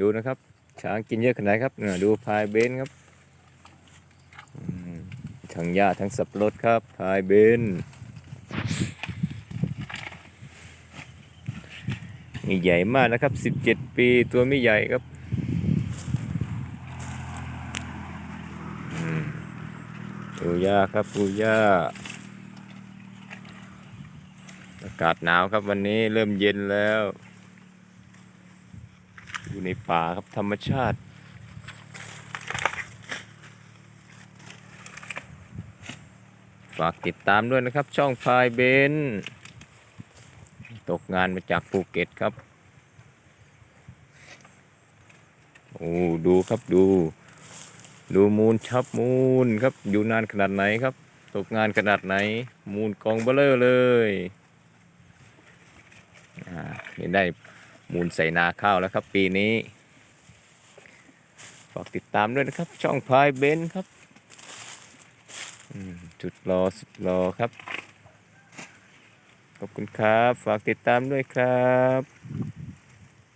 ดูนะครับช้างกินเยอะขนาดไหนครับดูพายเบนครับทั้งหญ้าทั้งสับปะรดครับพายเบนนี่ใหญ่มากนะครับ 17 ปีตัวไม่ใหญ่ครับอืมดูหญ้าครับดูหญ้าอากาศหนาวครับวันนี้เริ่มเย็นแล้ว อยู่ในป่าครับธรรมชาติฝากติดตามด้วยนะครับ ช่องพายเบน ตกงานมาจากภูเก็ตครับ โอ้ดูครับดู ดูมูลชับมูลครับ อยู่นานขนาดไหนครับ ตกงานขนาดไหน มูลกองเบลเลอร์เลยอ่านี่ได้ มูลใส่นาข้าวแล้วครับ ปีนี้ ฝากติดตามด้วยนะครับ ช่องพายเบนครับจุดรอสุดรอครับ ขอบคุณครับ ฝากติดตามด้วยครับ